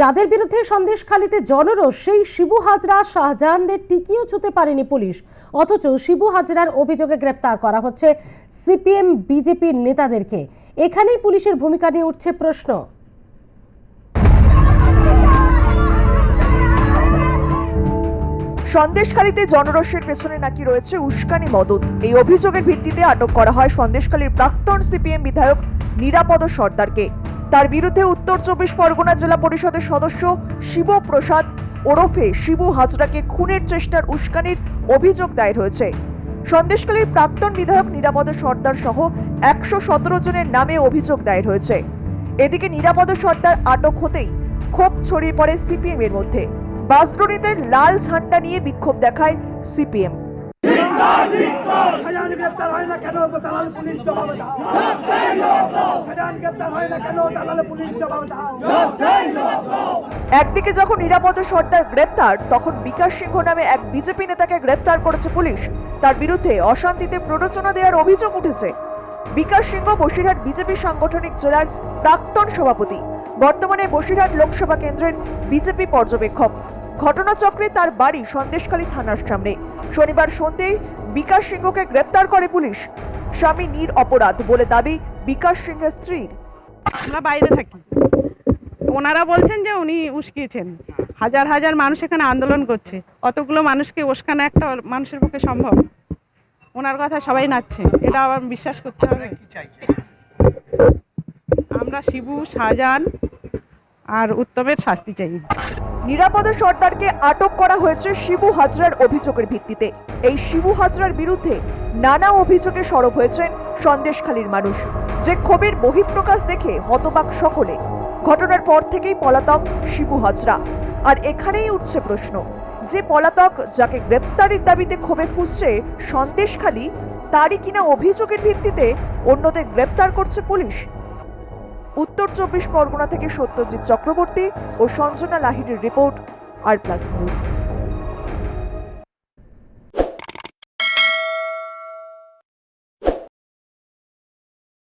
যাদের বিরুদ্ধে সন্দেশখালীতে জনরোষ, সেই শিবু হাজরা শাহজাহানদের টিকিও ছুতে পারেনি পুলিশ। অথচ শিবু হাজরার অভিযোগে গ্রেপ্তার করা হচ্ছে সিপিএম, বিজেপির নেতাদেরকে। এখানেই পুলিশের ভূমিকা নিয়ে উঠছে প্রশ্ন। সন্দেশখালীতে জনরসের পেছনে নাকি রয়েছে উস্কানি মদত। এই অভিযোগের ভিত্তিতে আটক করা হয় সন্দেশখালীর প্রাক্তন সিপিএম বিধায়ক নিরাপদ সর্দারকে। তার বিরুদ্ধে উত্তর চব্বিশ পরগনা জেলা পরিষদের সদস্য শিব প্রসাদ ওরফে শিবু হাজরাকে খুনের চেষ্টার উস্কানির অভিযোগ দায়ের হয়েছে। সন্দেশখালীর প্রাক্তন বিধায়ক নিরাপদ সর্দার সহ একশো সতেরো জনের নামে অভিযোগ দায়ের হয়েছে। এদিকে নিরাপদ সর্দার আটক হতেই ক্ষোভ ছড়িয়ে পড়ে সিপিএম এর মধ্যে। বাসডোরিদের লাল ঝান্ডা নিয়ে বিক্ষোভ দেখায় সিপিএম। খাজান গ্রেপ্তার হয় না কেন? দালাল পুলিশ জবাব দাও। খাজান গ্রেপ্তার হয় না কেন? দালাল পুলিশ জবাব দাও। একদিকে যখন নিরাপদ সর্দার গ্রেপ্তার তখন বিকাশ সিংহ নামে এক বিজেপি নেতাকে গ্রেপ্তার করেছে পুলিশ। তার বিরুদ্ধে অশান্তিতে প্ররোচনা দেওয়ার অভিযোগ উঠেছে। বিকাশ সিংহ বসিরহাট বিজেপি সাংগঠনিক জেলার প্রাক্তন সভাপতি। বর্তমানে বসিরহাট লোকসভা কেন্দ্রের বিজেপি পর্যবেক্ষক। ঘটনাচক্রে তার বাড়ি সন্দেশখালী থানার সামনে। শনিবার সন্ধ্যেই বিকাশ সিংহকে গ্রেপ্তার করে পুলিশ। স্বামী নির অপরাধ বলে দাবি বিকাশ সিংহের স্ত্রীর। আমরা বাইরে থাকি। ওনারা বলছেন যে উনি উস্কিয়েছেন। হাজার হাজার মানুষ এখানে আন্দোলন করছে। অতগুলো মানুষকে উস্কানো একটা মানুষের পক্ষে সম্ভব। ওনার কথা সবাই নাচছে। এটা আবার বিশ্বাস করতে হবে। আমরা শিবু, শাহজাহান আর উত্তমের শাস্তি চাই। নিরাপদ সর্দারকে আটক করা হয়েছে শিবু হাজরার অভিযোগের ভিত্তিতে। এই শিবু হাজরার বিরুদ্ধে নানা অভিযোগে সরব হয়েছেন সন্দেশখালীর মানুষ। যে ক্ষোভের বহিঃপ্রকাশ দেখে হতবাক সকলে। ঘটনার পর থেকেই পলাতক শিবু হাজরা। আর এখানেই উঠছে প্রশ্ন, যে পলাতক যাকে গ্রেপ্তারির দাবিতে ক্ষোভে ফুসছে সন্দেশখালী, তারই কিনা অভিযোগের ভিত্তিতে অন্যদের গ্রেপ্তার করছে পুলিশ? উত্তর চব্বিশ পরগনা থেকে সত্যজিৎ চক্রবর্তী ও সঞ্জনা লাহিরির রিপোর্ট আর প্লাস নিউজ।